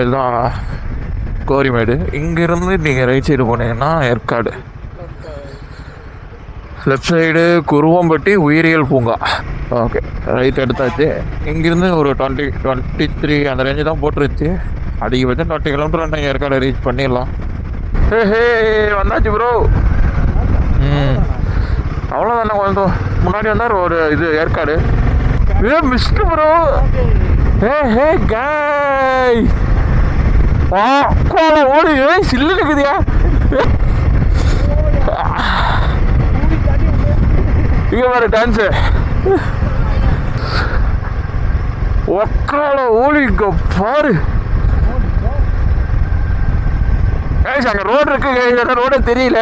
இதுதான் கோரிமேடு இங்கேருந்து நீங்கள் ரைட் சைடு போனீங்கன்னா ஏற்காடு. லெஃப்ட் சைடு குருவம்பட்டி உயிரியல் பூங்கா. ஓகே ரைட் எடுத்தாச்சு. இங்கேருந்து ஒரு டுவெண்ட்டி டுவெண்ட்டி த்ரீ அந்த ரேஞ்சு தான் போட்டுருச்சு. அதிகபட்சம் டுவெண்ட்டி கிலோமீட்டர் நாங்கள் ஏற்காடு ரீச் பண்ணிடலாம். ஹே ஹே வந்தாச்சு ப்ரோ ம். அவ்வளோதானே கொஞ்சம் முன்னாடி வந்தார் ஒரு இது ஏற்காடு. ஏ மிஸ்டு ப்ரோ ஹே ஹே காய் வா கோல ஓடி சில்லு இருக்குதியா? இங்கே பாரு டான்ஸு ஒக்கால ஓடி இங்கே பாரு. ஏய் அங்கே ரோடு இருக்கு guys. ரோடே தெரியல.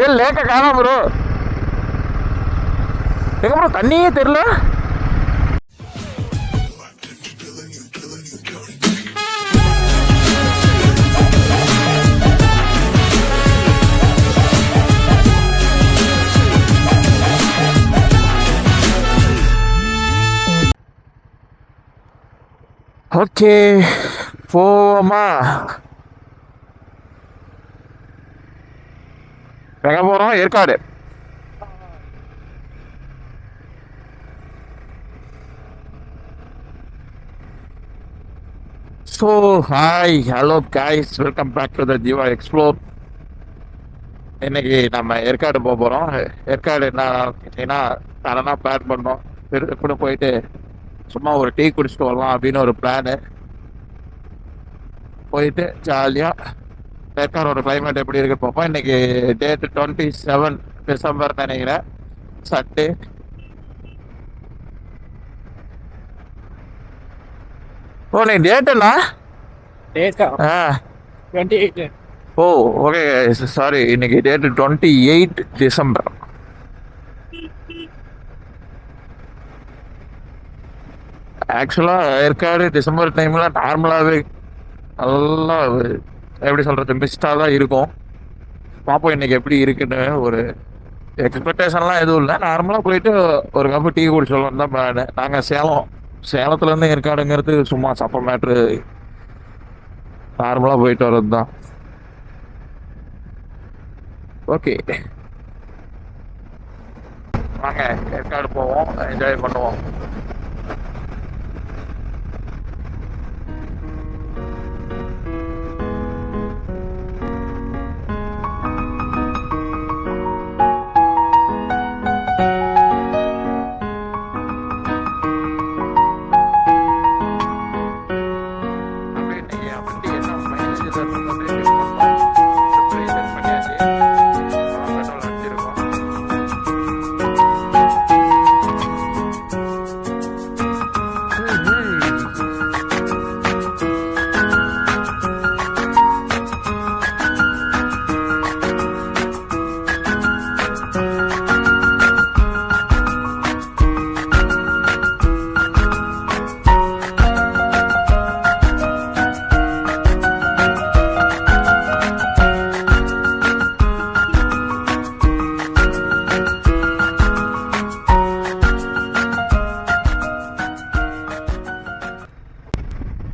ஏ லேக்க காணாம ப்ரோ எங்க ப்ரோ தண்ணியே தெரியல. ஓகே போவோமா எங்க போறோம்? Yercaud. So hi hello guys welcome back to the Jeeva explore இன்னைக்கு நம்ம ஏற்காடு போக போகிறோம் ஏற்காடு என்ன ஏன்னா சடனாக பிளான் பண்ணோம்? எப்படி போயிட்டு சும்மா ஒரு டீ குடிச்சிட்டு வரலாம் அப்படின்னு ஒரு பிளானு போயிட்டு ஜாலியாக ஏற்காடோட climate எப்படி இருக்கு பார்ப்போம். இன்னைக்கு டேட் டுவெண்ட்டி செவன் டிசம்பர் நினைக்கிறேன். சண்டே ஓ நீ டேட்டுண்ணா டேட்டா ஓ ஓகே சாரி இன்னைக்கு டேட்டு டுவெண்ட்டி எயிட் டிசம்பர் ஆக்சுவலாக ஏற்காடு டிசம்பர் டைமில் நார்மலாகவே நல்லா எப்படி சொல்கிறது மிஸ்டாக தான் இருக்கும். பார்ப்போம் இன்னைக்கு எப்படி இருக்குன்னு ஒரு எக்ஸ்பெக்டேஷன்லாம் எதுவும் இல்லை. நார்மலாக போயிட்டு ஒரு கப்பு டீ குடிச்சோம் தான் பிளான் நாங்கள் சேலம் சேலத்துலேருந்து ஏற்காடுங்கிறது சும்மா சப்ப மேட்ரு நார்மலாக போயிட்டு வர்றது தான். ஓகே வாங்க ஏற்காடு போவோம் என்ஜாய் பண்ணுவோம்.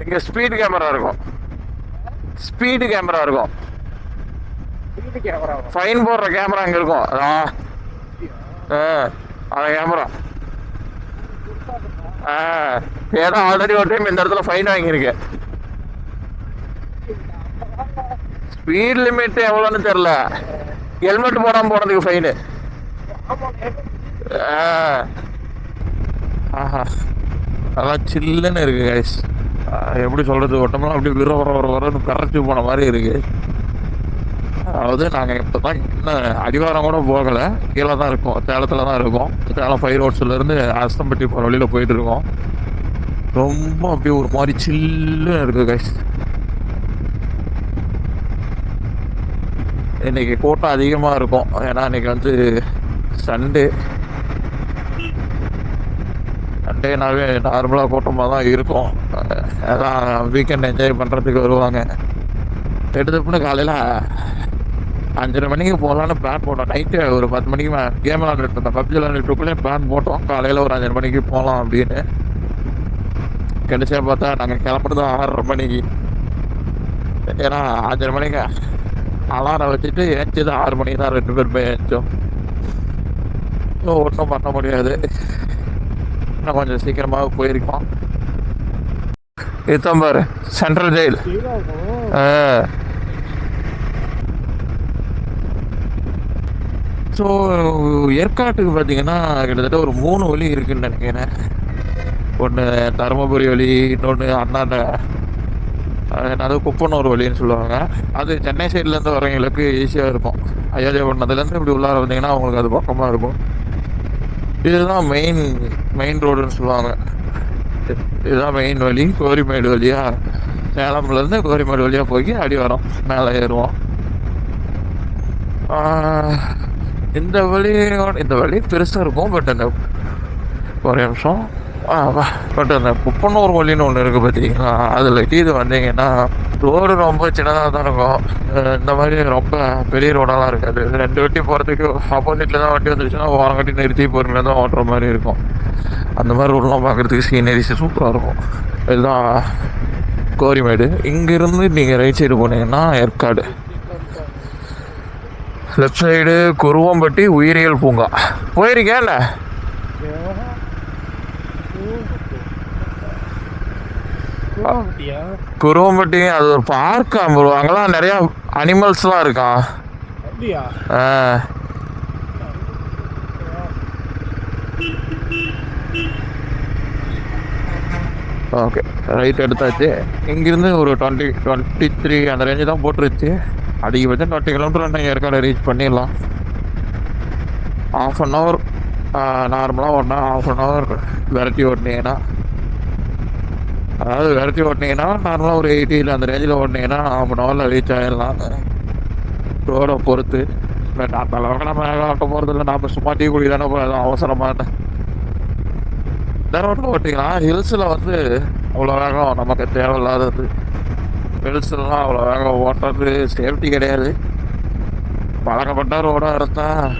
இங்க ஸ்பீடு கேமரா இருக்கும். ஸ்பீடு கேமரா இருக்கும். கேமரா ஃபைன் போடுற கேமரா அங்க இருக்கும். ஆ. ஆ, அந்த கேமரா ஆ ஏன்னா ஆல்ரெடி ஒரு டைம் இந்த இடத்துல ஃபைன் வாங்கியிருக்கேன் ஸ்பீட் லிமிட் எவ்வளோன்னு தெரில ஹெல்மெட் போடாமல் போனதுக்கு ஃபைனு ஆஹா. நல்லா சில்லுன்னு இருக்கு கைஸ் எப்படி சொல்கிறது ஒட்டமெல்லாம் அப்படியே விர வர வர வரன்னு கரைச்சி போன மாதிரி இருக்கு. அதாவது நாங்கள் இப்போ தான் இன்னும் அடிவாரம் கூட போகலை. கீழே தான் இருக்கோம். சேலத்தில் தான் இருக்கோம். சேலம் ஃபைவ் ரோட்ஸ்லேருந்து அஸ்தம்பட்டி போகிற வழியில் போயிட்டு இருக்கோம். ரொம்ப அப்படியே ஒரு மாதிரி சில்லுன்னு இருக்குது கைஸ் இன்னைக்கு கூட்டம் அதிகமாக இருக்கும். ஏன்னா இன்னைக்கு வந்து சண்டே சண்டேனாவே நார்மலாக கூட்டமாக தான் இருக்கும். எல்லாம் வீக்கெண்ட் என்ஜாய் பண்ணுறதுக்கு வருவாங்க. எடுத்துப்புன்னு காலையில் அஞ்சரை மணிக்கு போகலான்னு பிளான் போட்டோம். நைட்டு ஒரு பத்து மணிக்கு கேம் விளாண்டுட்டு இருந்தோம். பப்ஜி விளாண்டுட்டுக்குள்ளே பிளான் போட்டோம். காலையில் ஒரு அஞ்சரை மணிக்கு போகலாம் அப்படின்னு. கிடைச்சா பார்த்தா நாங்கள் கிளம்புறது ஆறரை மணிக்கு. ஏன்னா அஞ்சரை மணிக்கு அலாரம் வச்சுட்டு ஏஞ்சது ஆறு மணிக்கு தான் ரெண்டு பேர் போய் ஏஞ்சோம். ஒன்றும் பண்ண முடியாது. இன்னும் கொஞ்சம் சீக்கிரமாக போயிருக்கோம். இதுதான் பாரு சென்ட்ரல் ஜெயில் ஸோ ஏற்காட்டுக்கு பார்த்தீங்கன்னா கிட்டத்தட்ட ஒரு மூணு வழி இருக்குன்னு நினைக்கிறேன். ஒன்று தருமபுரி வழி இன்னொன்று அண்ணாண்ட அஹ் என்னது குப்பனூர் வழின்னு சொல்லுவாங்க. அது சென்னை சைட்லேருந்து வரவங்களுக்கு ஈஸியாக இருக்கும். அயோத்தியாபட்டினத்துலேருந்து இப்படி உள்ளார வந்தீங்கன்னா அவங்களுக்கு அது பக்கமாக இருக்கும். இதுதான் மெயின் மெயின் ரோடுன்னு சொல்லுவாங்க. இதுதான் மெயின் வழி கோரிமேடு வழியாக சேலம்லேருந்து கோரிமேடு வழியாக போய் அடி வரோம். மேலே ஏறுவோம். இந்த வழி இந்த வழி பெருசாக இருக்கும் பட் அந்த ஒரு நிமிஷம். பட் அந்த குப்பனூர் வழின்னு ஒன்று இருக்குது பார்த்தீங்களா அதில் இது வந்தீங்கன்னா ரோடு ரொம்ப சின்னதாக தான் இருக்கும். இந்த மாதிரி ரொம்ப பெரிய ரோடெல்லாம் இருக்காது. ரெண்டு வண்டி போகிறதுக்கு ஆப்போசிட்டில் தான் வண்டி வந்துச்சுன்னா ஓரங்கட்டி நிறுத்தி பொறுமையாக தான் ஓட்டுற மாதிரி இருக்கும். அந்த மாதிரி ரோடெலாம் பார்க்குறதுக்கு சீனரிஸ் சூப்பராக இருக்கும். இதுதான் கோரிமேடு இங்கேருந்து நீங்கள் ரைட் சைடு போனீங்கன்னா ஏற்காடு. லெஃப்ட் சைடு குருவம்பட்டி உயிரியல் பூங்கா. போயிருக்கேன்ல அப்படியா குருவம்பட்டி அது ஒரு பார்க் அங்கெல்லாம் நிறையா அனிமல்ஸ்லாம் ஆ. ஓகே ரைட் எடுத்தாச்சு. இங்கேருந்து ஒரு டுவெண்ட்டி டுவெண்ட்டி த்ரீ அந்த ரேஞ்சு தான் போட்டுருச்சு. அதிகபட்சம் டுவெண்ட்டி கிலோமீட்டர் நீங்கள் ஏற்காடு ரீச் பண்ணிடலாம். ஆஃப் அன் ஹவர் நார்மலாக ஓட்டினா ஆஃப் அன் ஹவர் விரட்டி ஓட்டினீங்கன்னா அதாவது விரட்டி ஓட்டினீங்கன்னா நார்மலாக ஒரு எயிட்டியில் அந்த ரேஞ்சில் ஓட்டினீங்கன்னா ஆஃப் அன் ஹவரில் ரீச் ஆகிடலாம் ரோடை பொறுத்து. பட் அந்த அளவுக்கு நம்ம ஆட்ட போகிறது இல்லை. நம்ம சும்மா டீ குடி தானே போகிறோம் அவசரமாக இந்த ரோட்டில் ஓட்டிக்கலாம். ஹில்ஸில் வந்து அவ்வளோ வேகம் நமக்கு தேவையில்லாதது. ஹில்ஸ்லாம் அவ்வளோ வேகம் ஓட்டுறது சேஃப்டி கிடையாது. பழக்கப்பட்ட ரோடாக இருந்தால்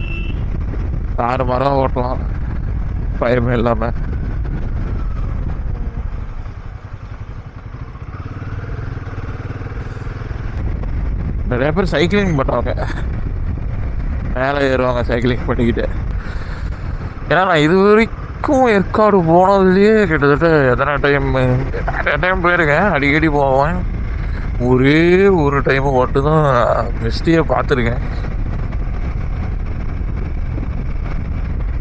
ஆறு மரம் ஓட்டலாம். பயமே இல்லாமல் நிறைய பேர் சைக்கிளிங் பண்ணுவாங்க. மேலே ஏறுவாங்க சைக்கிளிங் பண்ணிக்கிட்டு. ஏன்னா நான் இது வரைக்கும் ஏற்காடு போனதுலேயே கிட்டத்தட்ட எத்தனை டைம் நிறைய டைம் போயிருக்கேன். அடிக்கடி போவேன். ஒரே ஒரு டைம் மட்டும்தான் மிஸ்டியை பார்த்துருக்கேன்.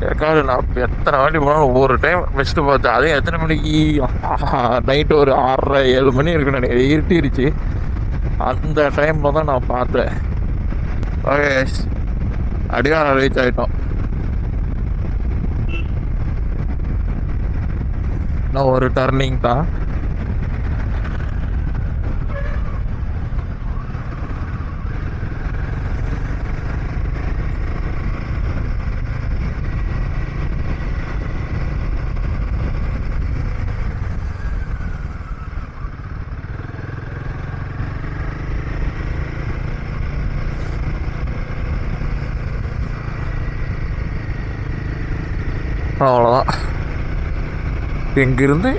ஏற்காடு நான் எத்தனை வாட்டி போனாலும் ஒவ்வொரு டைம் மிஸ்ட்டு பார்த்தேன். அதே எத்தனை மணிக்கு? நைட்டு ஒரு ஆறரை ஏழு மணி இருக்குன்னு நினைக்கிறேன். இருட்டிருச்சு. அந்த டைமில் தான் நான் பார்த்தேன். ஓகே அடிவாரம் ரீச் ஆகிட்டோம் இன்னும் ஒரு டர்னிங் தான் அவ்வளோதான் இங்கிருந்து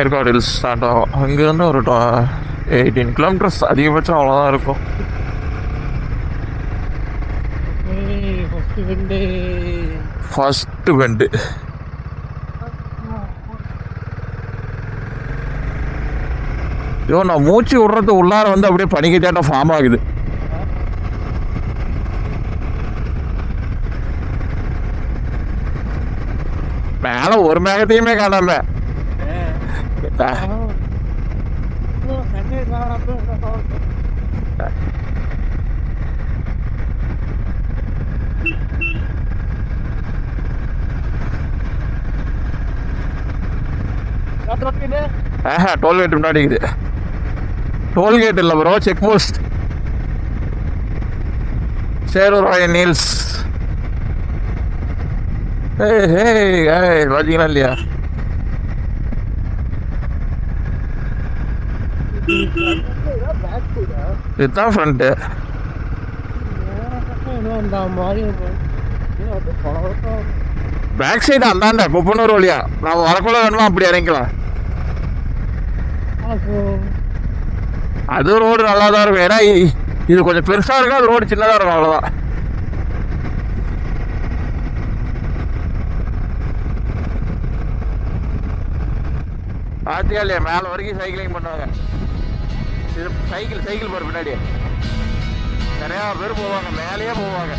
ஏற்காடு ஹில்ஸ் ஸ்டார்ட் ஆகும். அங்கேருந்து ஒரு எயிட்டீன் கிலோமீட்டர்ஸ் அதிகபட்சம் அவ்வளோதான் இருக்கும். ஃபஸ்ட்டு வெண்டு ஃபஸ்ட்டு பெண்டு ஐயோ நான் மூச்சு விடுறது உள்ளார வந்து அப்படியே பனிக்கட்டாட்டம் ஃபார்ம் ஆகுது. மேலே ஒரு மேகத்தையுமே காணாம ஆஹா டோல்கேட் முன்னாடி இருக்குது டோல்கேட் இல்லை ப்ரோ செக் போஸ்ட் சேரூர் ராயல் நீல்ஸ் ஏய் ஏய் ஏய் பார்த்தீங்களா இல்லையா இதுதான் ஃப்ரண்ட்டு பேக் சைடு அந்தாண்ட குப்பனூர் வழியா. நான் வரக்குள்ள வேணுமா அப்படி இறங்கிக்கலாம். அது ரோடு நல்லா தான் இருக்கும். ஏன்னா இது கொஞ்சம் பெருசாக இருக்கும் அது ரோடு சின்னதாக இருக்கும் அவ்வளோதான் பார்த்தியா இல்லையா மேலே வரைக்கும் சைக்கிளிங் பண்ணுவாங்க. இது சைக்கிள் சைக்கிள் போகிற பின்னாடி. நிறையா பேர் போவாங்க மேலேயே போவாங்க.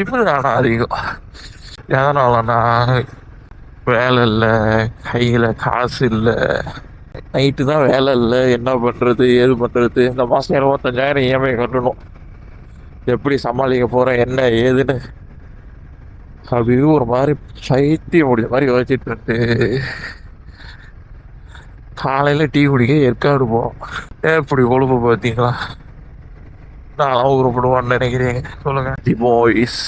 திமிரு தானா அதிகம் எதனாலனா வேலை இல்லை கையில் காசு இல்லை. நைட்டு தான் வேலை இல்லை என்ன பண்ணுறது ஏது பண்ணுறது இந்த மாதம் இருபத்தஞ்சாயிரம் இஎம்ஐ கட்டணும். எப்படி சமாளிக்க போகிறேன் என்ன ஏதுன்னு. அப்படி ஒரு மாதிரி சைத்தியம் முடிஞ்ச மாதிரி யோசிச்சுட்டு வந்து காலையில் டீ குடிக்க ஏற்காடு போவோம் எப்படி கொழுப்பு பார்த்தீங்களா நான் உருப்படுவான்னு நினைக்கிறீங்க சொல்லுங்க. தி பாய்ஸ்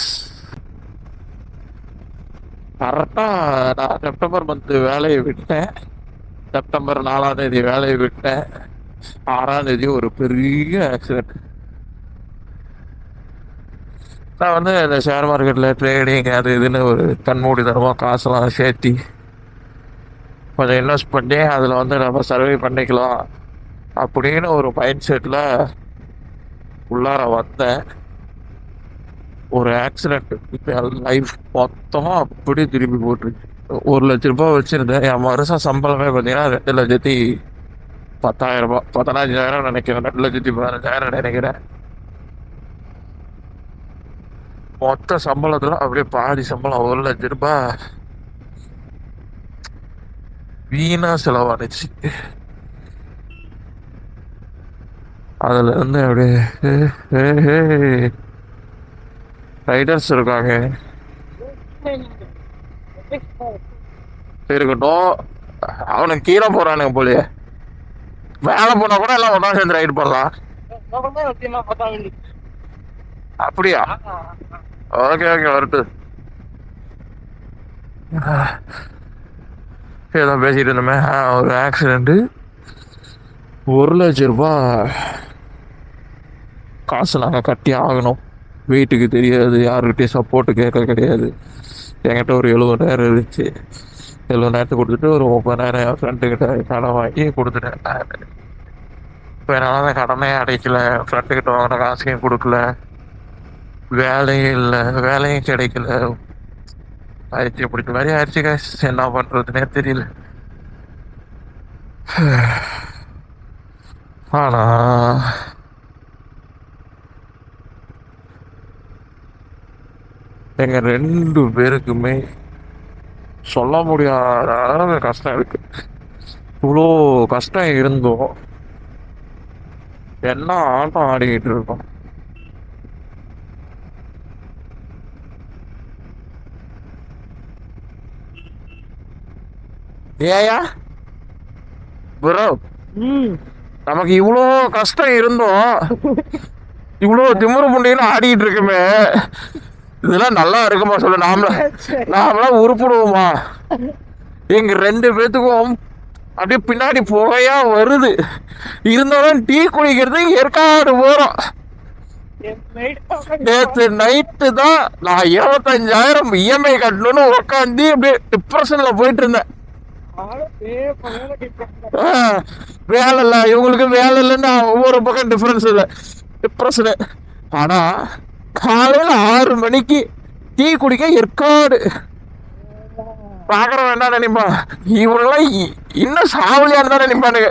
கரெக்டாக நான் செப்டம்பர் மந்த் வேலையை விட்டேன். செப்டம்பர் நாலாம் தேதி வேலையை விட்டேன். ஆறாம் தேதி ஒரு பெரிய ஆக்சிடென்ட் நான் வந்து இந்த ஷேர் மார்க்கெட்டில் ட்ரேடிங் அது இதுன்னு ஒரு கண்மூடித்தனமாக காசெல்லாம் சேர்த்தி. கொஞ்சம் இன்வெஸ்ட் பண்ணி அதில் வந்து நம்ம சர்வே பண்ணிக்கலாம். அப்படின்னு ஒரு மைண்ட் செட்டில் உள்ளார வந்தேன் ஒரு ஆக்சிடென்ட் இப்போ லைஃப் மொத்தமாக அப்படியே திருப்பி போட்டுருச்சு ஒரு லட்ச ரூபாய் வச்சுருந்தேன். என் வருஷம் சம்பளமே பார்த்தீங்கன்னா ரெண்டு லட்சத்தி பத்தாயிரம் ரூபாய் பதினஞ்சாயிரம் நினைக்கிறேன். ரெண்டு லட்சத்தி பதினஞ்சாயிரம் நினைக்கிறேன். மொத்த சம்பளத்தில் அப்படியே பாதி சம்பளம் ஒரு லட்ச ரூபாய் வீணாக செலவானுச்சு. அதில் இருந்து அப்படியே ரைடர்ஸ் இருக்காங்க. இருக்கட்டும். அவனுக்கு கீழே போறானுங்க போலியே. மேலே போனா கூட எல்லாம் ஒன்றா சேர்ந்து ரைடு போடலாம் அப்படியா? ஓகே ஓகே வரட்டு ஏதோ பேசிட்டு இருந்தோமே. ஒரு ஆக்சிடெண்ட்டு ஒரு லட்ச ரூபாய். காசு நாங்கள் கட்டி ஆகணும். வீட்டுக்கு தெரியாது யாருக்கிட்டையும் சப்போர்ட்டு கேட்க கிடையாது. என்கிட்ட ஒரு எழுபதாயிரம் இருந்துச்சு. எழுபதாயிரத்தை கொடுத்துட்டு ஒரு முப்பதாயிரம் என் ஃப்ரெண்டுக்கிட்ட கடன் வாங்கி கொடுத்துட்டேன். இப்போ என்னால் அந்த கடனே அடைக்கல. ஃப்ரெண்டுக்கிட்ட வாங்கின காசையும் கொடுக்கல. வேலையும் இல்லை. வேலையும் கிடைக்கல. ஆயிடுச்சு. பிடிச்ச மாதிரி ஆயிடுச்சு காசு என்ன பண்ணுறதுனே தெரியல. ஆனால் எங்கள் ரெண்டு பேருக்குமே சொல்ல முடியாத அளவு கஷ்டம் இருக்கு. இவ்வளோ கஷ்டம் இருந்தோம் என்ன ஆட்டம் ஆடிக்கிட்டு இருக்கோம்? ஏயா ப்ரோ நமக்கு இவ்வளோ கஷ்டம் இருந்தோம் இவ்வளோ திமுரு புண்டின்னு ஆடிக்கிட்டு இருக்குமே. இதெல்லாம் நல்லா இருக்குமா சொல்லு நாமள நாமளாம் உருப்பிடுவோமா? எங்க ரெண்டு பேத்துக்கும் அப்படியே பின்னாடி புகையா வருது. இருந்தாலும் டீ குடிக்கிறது ஏற்காடு போறோம் நேற்று நைட்டு தான் நான் இருபத்தஞ்சாயிரம் இஎம்ஐ கட்டணும்னு உட்காந்து அப்படியே டிப்ரெஷன்ல போயிட்டு இருந்தேன் வேலை இல்லை இவங்களுக்கு வேலை இல்லைன்னு ஒவ்வொரு பக்கம் டிஃப்ரென்ஸ் இல்லை. டிப்ரெஷனு ஆனால் காலையில ஆறு மணிக்கு டீ குடிக்க ஏற்காடு. பாக்குறவன் என்ன நினைப்பான்? இவனெல்லாம் இ- இன்னும் சாவலியான்னு தான் நினைப்பானுங்க.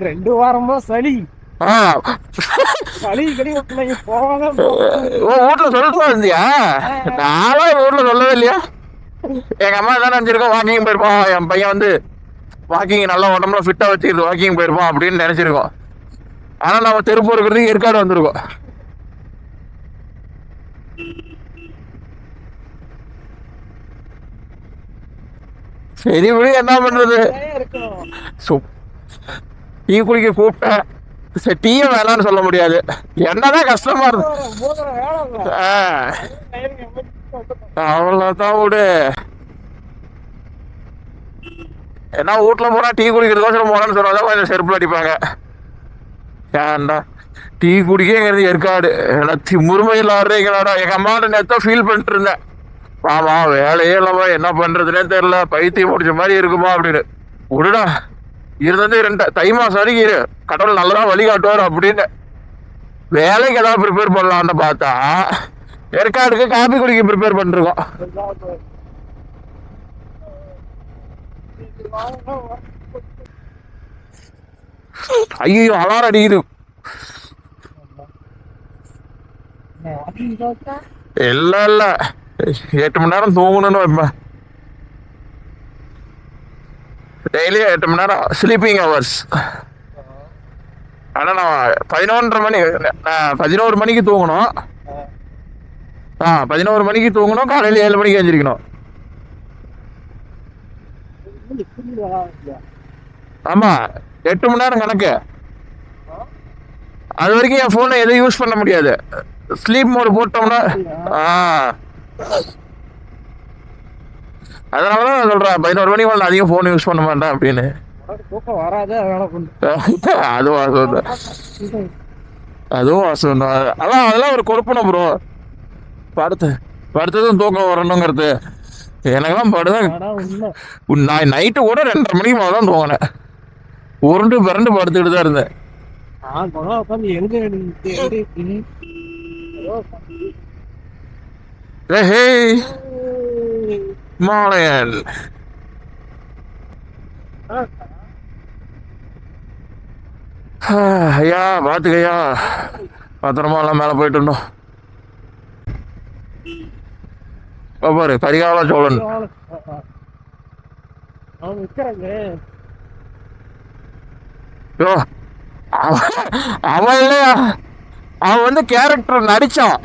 ரெண்டு வாரமா சளி. சளி கடி போவாங்க உன் வீட்டுல சொல்லிட்டு இருந்தியா? நானும் வீட்டுல சொல்லவே இல்லையா? எங்க அம்மா தான் நினைச்சிருக்கோம் வாக்கிங் போயிருப்பான். என் பையன் வந்து வாக்கிங் நல்லா உடம்புல ஃபிட்டா வச்சுக்கிது வாக்கிங் போயிருப்பான் அப்படின்னு நினைச்சிருக்கோம். ஆனா நம்ம தெருப்பு இருக்கிறதுக்கு ஏற்காடு வந்திருக்கோம். சரி விடு என்ன பண்றது? இருக்கணும் சோ டீ குடிக்க கூப்பிட்டேன். சரி டீயும் வேணாம்னு சொல்ல முடியாது. என்னதான் கஷ்டமா இருக்கு. அவ்வளோதான் விடு. ஏன்னா வீட்டில் போனா டீ குடிக்கிறதுக்கோசரம் போனான்னு சொன்னாதான் கொஞ்சம் செருப்பில் அடிப்பாங்க. ஏன்டா? டீ குடிக்கங்கிறது ஏற்காடு. எனக்கு முருமையில் ஆடுறீங்களாடா எங்கள் அம்மாட்ட நேற்று ஃபீல் பண்ணிட்டு இருந்தேன் ஆமா வேலையே இல்லாமல் என்ன பண்ணுறதுனே தெரில பைத்தியம் முடிச்ச மாதிரி இருக்குமா அப்படின்னு. விடுடா. இருந்தது ரெண்டு தை மாதம் வரைக்கும் இரு. கடவுள் நல்லதாக வழி காட்டுவார் அப்படின்னு. வேலைக்கு ஏதாவது ப்ரிப்பேர் பண்ணலான்னு பார்த்தா ஏற்காடுக்கு காபி குடிக்க ப்ரிப்பேர் பண்ணிருக்கோம். ஐயோ அலாரம் அடிக்குது. இல்ல இல்ல. எட்டு மணி நேரம் தூங்கணும்னு வைப்பேன். டெய்லி எட்டு மணி நேரம் ஸ்லீப்பிங் ஹவர்ஸ் ஆனால் நான் பதினொன்றரை மணி பதினோரு மணிக்கு தூங்கணும். ஆ. பதினோரு மணிக்கு தூங்கணும் காலையில் ஏழு மணிக்கு எழுந்திரிக்கணும் ஆமாம் எட்டு மணி நேரம் கணக்கு. அது வரைக்கும் என் ஃபோனை எதுவும் யூஸ் பண்ண முடியாது. ஸ்லீப் மோடு போட்டோம்னா ஆ. அதனால தான் நான் சொல்கிறேன் பதினோரு மணிக்கு மேலே அதிகம் ஃபோன் யூஸ் பண்ண மாட்டேன் அப்படின்னு. தூக்கம் வராது அதுவும் வாசம் தான். அதுவும் வாசம் தான். அதான் அதெல்லாம் ஒரு கொடுப்பனை ப்ரோ படுத்து படுத்ததும் தூக்கம் வரணுங்கிறது. எனக்கெல்லாம் படுதான் நான் நைட்டு கூட ரெண்டரை மணிக்கு மேலே தான் தூங்கினேன். உருண்டு பிறண்டு படுத்துக்கிட்டு தான் இருந்தேன். மாலையன். ஐயா பார்த்துக்கையா பத்திரமா எல்லாம் மேலே போயிட்டு இருந்தோம் இப்ப பாரு கரிகால சோழன் அவன் யோ அவன் இல்லையா அவன் வந்து கேரக்டர் நடிச்சான்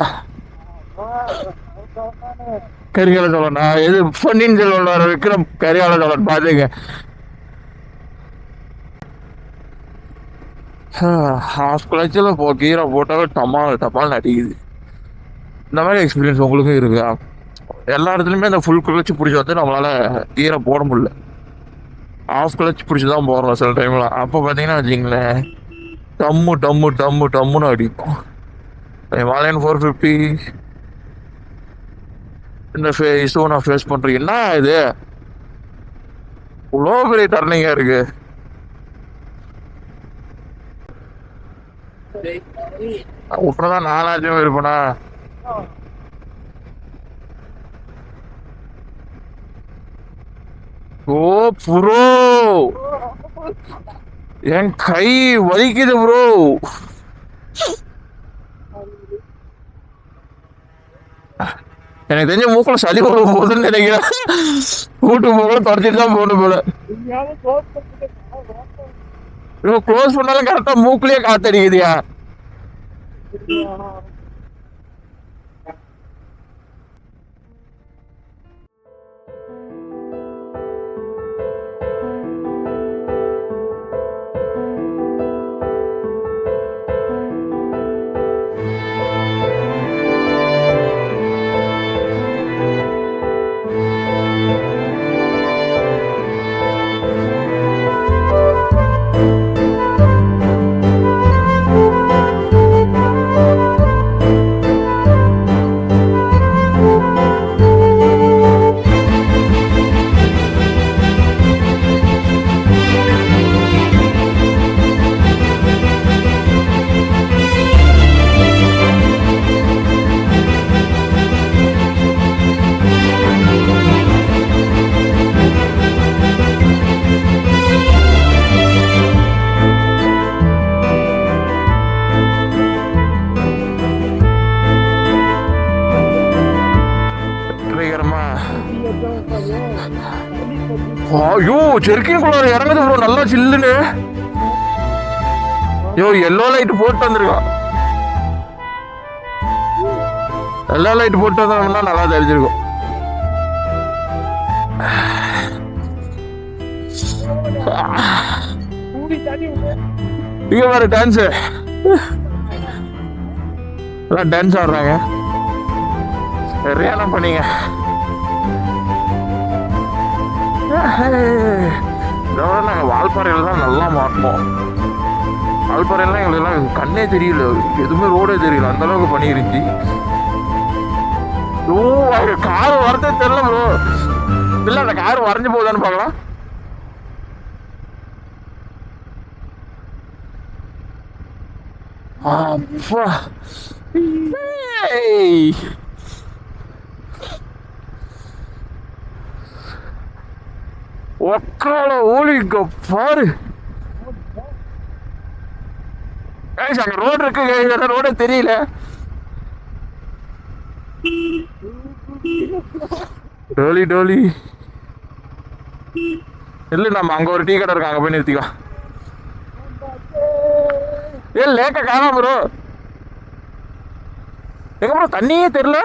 கரிகால சோழன் எது பொன்னியின் செல்வன் வர விக்ரம் கரிகால சோழன் பாத்துங்க ஹாஃப் போ கீரை போட்டாவே டமால் டமால் நடிக்குது இந்த மாதிரி எக்ஸ்பீரியன்ஸ் உங்களுக்கும் இருக்கா எல்லா இடத்துலையுமே இந்த ஃபுல் கிளச்சு பிடிச்சி வந்து நம்மளால் கீரை போட முடியல. ஆஃப் கிளச் பிடிச்சி தான் போடுறோம் சில டைமில் அப்போ பார்த்தீங்கன்னா வச்சிங்களேன் டம்மு டம்மு டம்மு டம்முன்னு அடிக்கும் ஹிமாலயன் ஃபோர் ஃபிஃப்டி இந்த ஃபே இஷ்யூ நான் ஃபேஸ் பண்ணுறேன் என்ன இது? இவ்வளோ பெரிய டர்னிங்காக இருக்கு. விட்டுறதான் நானாச்சும் இருப்பேனா ஓ ப்ரோ. என் கை வலிக்குது ப்ரோ. எனக்கு தெரிஞ்ச மூக்குல சளி போட போகுதுன்னு நினைக்கிறேன். வீட்டு மூக்கில் தொடச்சிட்டு தான் போகணும் போல. க்ளோஸ் பண்ணாலும் கரெக்டா மூக்குலயே காத்தடிக்குதியா. ஐயோ குளம் இறங்குது ப்ரோ நல்லா சில்லுன்னு. ஐயோ எல்லோ லைட் போட்டு வந்திருக்கான். எல்லோ லைட் போட்டு வந்தோம்னா நல்லா தெரிஞ்சிருக்கும். கூடி இங்க பாரு டான்ஸு எல்லாம் டான்ஸ் ஆடுறாங்க. சரியான பண்ணீங்க. இதோட நாங்கள் வால்பாறையில் தான் நல்லா மாட்டோம் வால்பாறையெல்லாம் எங்களுக்கெல்லாம் கண்ணே தெரியல. எதுவுமே ரோடே தெரியல. அந்த அளவுக்கு பண்ணிருந்துச்சு ஓ கார் வரதே தெரியல ப்ரோ. இல்லை அந்த கார் வரைஞ்சு போகுதான்னு பார்க்கலாம். அப்பா. ஒக்கால ஊழிங்க பாரு. அங்க ரோடு இருக்கு. ரோடே? தெரியல. டோலி டோலி. இல்ல நம்ம அங்க ஒரு டீ கடை இருக்கு. அங்க போய் நிறுத்திக்கலாம் ஏ லேக்க காணாம ப்ரோ எங்க ப்ரோ தண்ணியே தெரியல.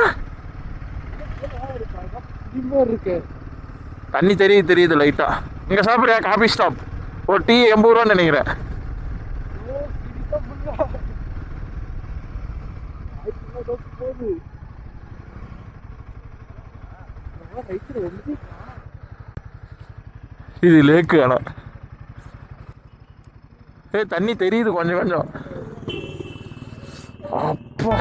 இருக்கு தண்ணி தெரியுது தெரியுது லைட்டா இங்க சாப்பிடுறியா? காபி ஸ்டாப் ஒரு டீ எண்பது ரூபான்னு நினைக்கிறேன். இது லேக்கு ஆனா. ஏ தண்ணி தெரியுது கொஞ்சம் கொஞ்சம். அப்பா.